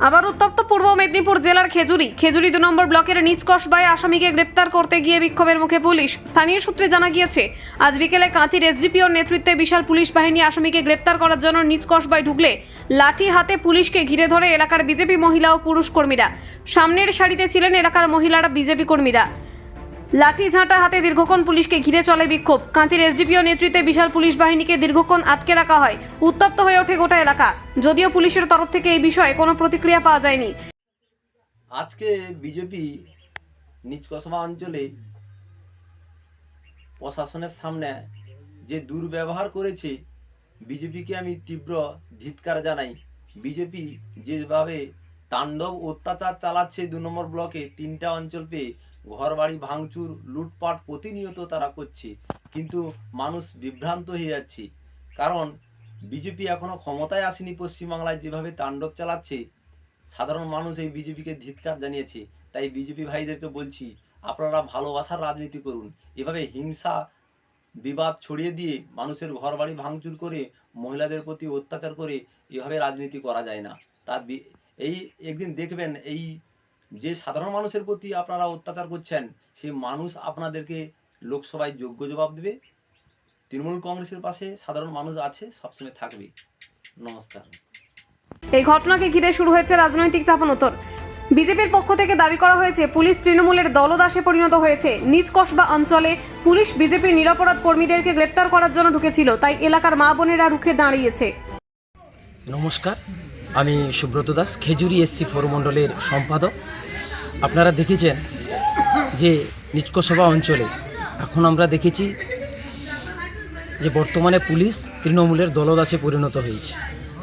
আবার উত্তপ্ত পূর্ব মেদিনীপুর জেলার খেজুরি। খেজুরি দু নম্বর ব্লকের নিজকসবায় আসামিকে গ্রেপ্তার করতে গিয়ে বিক্ষোভের মুখে পুলিশ। স্থানীয় সূত্রে জানা গিয়েছে, আজ বিকেলে কাঁথির এসডিপিওর নেতৃত্বে বিশাল পুলিশ বাহিনী আসামিকে গ্রেপ্তার করার জন্য নিজ কসবায় ঢুকলে লাঠি হাতে পুলিশকে ঘিরে ধরে এলাকার বিজেপি মহিলা ও পুরুষ কর্মীরা। সামনের সারিতে ছিলেন এলাকার মহিলারা, বিজেপি কর্মীরা। লাঠি ঝাঁটা হাতে দীর্ঘক্ষণ পুলিশকে ঘিরে চলে বিক্ষোভ। কান্তির এসডিপিও নেতৃত্বে বিশাল পুলিশ বাহিনীকে দীর্ঘক্ষণ আটকে রাখা হয়। উত্তপ্ত হয়ে ওঠে গোটা এলাকা। যদিও পুলিশের তরফ থেকে এই বিষয়ে কোনো প্রতিক্রিয়া পাওয়া যায়নি। আজকে বিজেপি নিজ কসবা অঞ্চলে প্রশাসনের সামনে যে দুর্ব্যবহার করেছে, বিজেপিকে আমি তীব্র ধিৎকার জানাই। বিজেপি যেভাবে তাণ্ডব অত্যাচার চালাচ্ছে দু নম্বর ব্লকে। তিনটা অঞ্চল পেয়ে ঘর বাড়ি ভাঙচুর, লুটপাট প্রতিনিয়ত তারা করছে। কিন্তু মানুষ বিভ্রান্ত হয়ে যাচ্ছে। কারণ বিজেপি এখনও ক্ষমতায় আসেনি পশ্চিমবাংলায় যেভাবে তাণ্ডব চালাচ্ছে। সাধারণ মানুষ এই বিজেপিকে ধিৎকার জানিয়েছে। তাই বিজেপি ভাইদেরকে বলছি, আপনারা ভালোবাসার রাজনীতি করুন। এভাবে হিংসা, বিবাদ ছড়িয়ে দিয়ে মানুষের ঘরবাড়ি ভাঙচুর করে, মহিলাদের প্রতি অত্যাচার করে এভাবে রাজনীতি করা যায় না। তা এই একদিন দেখবেন এই যে সাধারণ মানুষের প্রতি আপনারা অত্যাচার করছেন, সেই মানুষ আপনাদেরকে লোকসভায় যোগ্য জবাব দেবে। তৃণমূল কংগ্রেসের পাশে সাধারণ মানুষ আছে, সবসময় থাকবে। নমস্কার। এই ঘটনাকে ঘিরে শুরু হয়েছে রাজনৈতিক চাপানোতর বিজেপির পক্ষ থেকে দাবি করা হয়েছে, পুলিশ তৃণমূলের দলদাসে পরিণত হয়েছে। নিজ কসবা অঞ্চলে পুলিশ বিজেপি নিরাপরাধ কর্মীদেরকে গ্রেপ্তার করার জন্য ঢুকেছিল, তাই এলাকার মা বোনেরা রুখে দাঁড়িয়েছে। নমস্কার, আমি সুব্রত দাস, খেজুরি এসসি ফোর মণ্ডলের সম্পাদক। আপনারা দেখেছেন যে নিচকসভা অঞ্চলে এখন আমরা দেখেছি যে বর্তমানে পুলিশ তৃণমূলের দলদাসে পরিণত হয়েছে।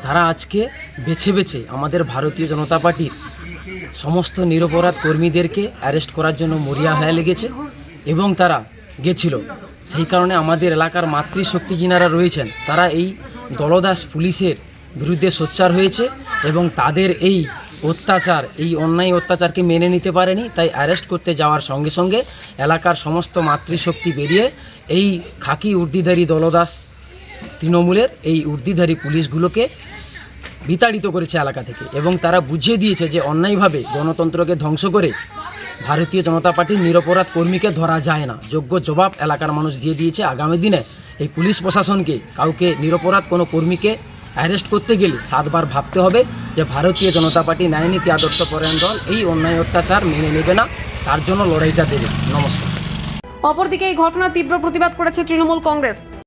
তারা আজকে বেছে বেছে আমাদের ভারতীয় জনতা পার্টির সমস্ত নিরপরাধ কর্মীদেরকে অ্যারেস্ট করার জন্য মরিয়া হয়ে লেগেছে এবং তারা গেছিল। সেই কারণে আমাদের এলাকার মাতৃশক্তি যিনারা রয়েছেন, তারা এই দলদাস পুলিশের বিরুদ্ধে সোচ্চার হয়েছে এবং তাদের এই অত্যাচার, এই অন্যায় অত্যাচারকে মেনে নিতে পারেনি, তাই অ্যারেস্ট করতে যাওয়ার সঙ্গে সঙ্গে এলাকার সমস্ত মাতৃশক্তি বেরিয়ে এই খাকি উর্দিধারী দলদাস তৃণমূলের এই উর্দিধারী পুলিশগুলোকে বিতাড়িত করেছে এলাকা থেকে এবং তারা বুঝিয়ে দিয়েছে যে অন্যায়ভাবে গণতন্ত্রকে ধ্বংস করে ভারতীয় জনতা পার্টির নিরপরাধ কর্মীকে ধরা যায় না। যোগ্য জবাব এলাকার মানুষ দিয়ে দিয়েছে। আগামী দিনে এই পুলিশ প্রশাসনকে, কাউকে নিরপরাধ কোনো কর্মীকে অ্যারেস্ট করতে গেলে সাতবার ভাবতে হবে যে ভারতীয় জনতা পার্টি ন্যায়নীতি আদর্শ পরায়ণ দল এই অন্যায় অত্যাচার মেনে নেবে না, তার জন্য লড়াইটা দেবে। নমস্কার। অপরদিকে এই ঘটনার তীব্র প্রতিবাদ করেছে তৃণমূল কংগ্রেস।